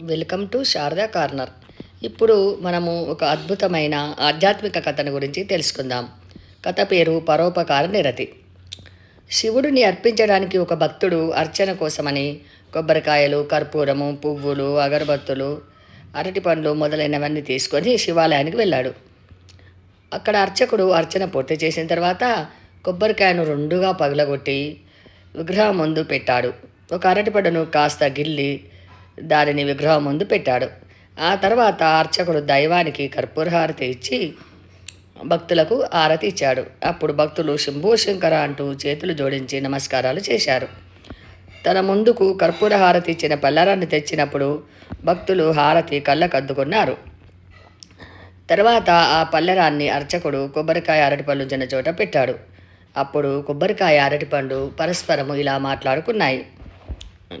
Welcome to Sharada corner. ఇప్పుడు మనము ఒక అద్భుతమైన ఆధ్యాత్మిక కథను గురించి తెలుసుకుందాం. కథ పేరు పరోపకార నిరతి. శివుడిని అర్పించడానికి ఒక భక్తుడు అర్చన కోసమని కొబ్బరికాయలు కర్పూరము పువ్వులు అగరబత్తులు అరటి పండ్లు మొదలైనవన్నీ తీసుకొని శివాలయానికి వెళ్ళాడు. అక్కడ అర్చకుడు అర్చన పూర్తి చేసిన తర్వాత కొబ్బరికాయను రెండుగా పగలగొట్టి విగ్రహం ముందు పెట్టాడు. ఒక అరటిపండును కాస్త గిల్లి దానిని విగ్రహం ముందు పెట్టాడు. ఆ తర్వాత అర్చకుడు దైవానికి కర్పూర హారతి ఇచ్చి భక్తులకు ఆరతి ఇచ్చాడు. అప్పుడు భక్తులు శంభు శంకర అంటూ చేతులు జోడించి నమస్కారాలు చేశారు. తన ముందుకు కర్పూర హారతి ఇచ్చిన పల్లరాన్ని తెచ్చినప్పుడు భక్తులు హారతి కళ్ళకద్దుకున్నారు. తర్వాత ఆ పల్లెరాన్ని అర్చకుడు కొబ్బరికాయ అరటిపళ్ళు చిన్న చోట పెట్టాడు. అప్పుడు కొబ్బరికాయ అరటిపండు పరస్పరము ఇలా మాట్లాడుకున్నాయి.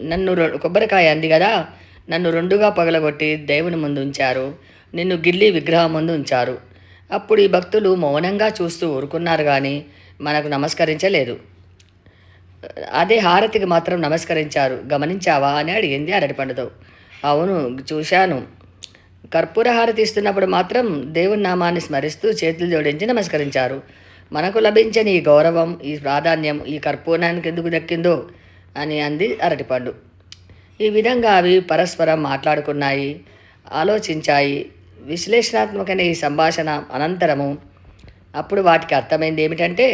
నన్ను కొబ్బరికాయ అంది కదా. నన్ను రెండుగా పగలగొట్టి దేవుని ముందు ఉంచారు. నిన్ను గిల్లి విగ్రహం ముందు ఉంచారు. అప్పుడు ఈ భక్తులు మౌనంగా చూస్తూ ఊరుకున్నారు కానీ మనకు నమస్కరించలేదు. అదే హారతికి మాత్రం నమస్కరించారు. గమనించావా అని అడిగింది అరటిపండుతో అవును చూశాను. కర్పూర హారతి ఇస్తున్నప్పుడు మాత్రం దేవుని నామాన్ని స్మరిస్తూ చేతులు జోడించి నమస్కరించారు. మనకు లభించని ఈ గౌరవం ఈ ప్రాధాన్యం ఈ కర్పూరానికి ఎందుకు దక్కిందో అని అంది అరటిపండు. ఈ విధంగా అవి పరస్పరం మాట్లాడుకున్నాయి ఆలోచించాయి. విశ్లేషణాత్మకమైన ఈ సంభాషణ అనంతరము అప్పుడు వాటికి అర్థమైంది ఏమిటంటే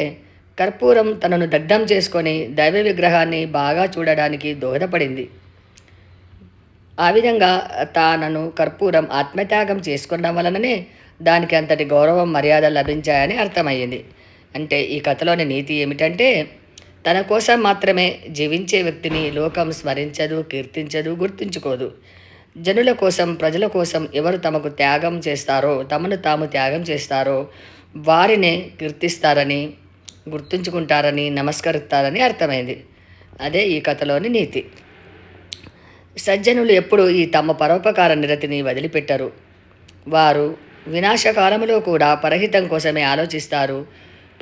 కర్పూరం తనను దగ్ధం చేసుకొని దైవ విగ్రహాన్ని బాగా చూడడానికి దోహదపడింది. ఆ విధంగా తానను కర్పూరం ఆత్మత్యాగం చేసుకోవడం వలననే దానికి అంతటి గౌరవం మర్యాద లభించాయని అర్థమయ్యింది. అంటే ఈ కథలోని నీతి ఏమిటంటే తన కోసం మాత్రమే జీవించే వ్యక్తిని లోకం స్మరించదు కీర్తించదు గుర్తుంచుకోదు. జనుల కోసం ప్రజల కోసం ఎవరు తమకు త్యాగం చేస్తారో తమను తాము త్యాగం చేస్తారో వారినే కీర్తిస్తారని గుర్తుంచుకుంటారని నమస్కరిస్తారని అర్థమైంది. అదే ఈ కథలోని నీతి. సజ్జనులు ఎప్పుడూ ఈ తమ పరోపకార నిరతిని వదిలిపెట్టరు. వారు వినాశకాలంలో కూడా పరహితం కోసమే ఆలోచిస్తారు.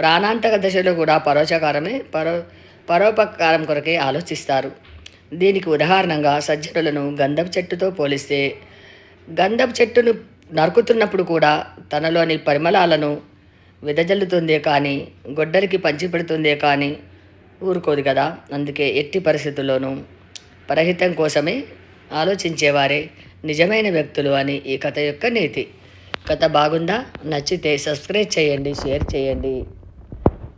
ప్రాణాంతక దశలో కూడా పరోచకారమే పరో పరోపకారం కొరకే ఆలోచిస్తారు. దీనికి ఉదాహరణగా సజ్జనులను గంధపు చెట్టుతో పోలిస్తే గంధపు చెట్టును నరుకుతున్నప్పుడు కూడా తనలోని పరిమళాలను వెదజల్లుతుందే కానీ గొడ్డలికి పంచిపెడుతుందే కానీ ఊరుకోదు కదా. అందుకే ఎట్టి పరిస్థితుల్లోనూ పరహితం కోసమే ఆలోచించేవారే నిజమైన వ్యక్తులు అని ఈ కథ యొక్క నీతి. కథ బాగుందా? నచ్చితే సబ్స్క్రైబ్ చేయండి షేర్ చేయండి.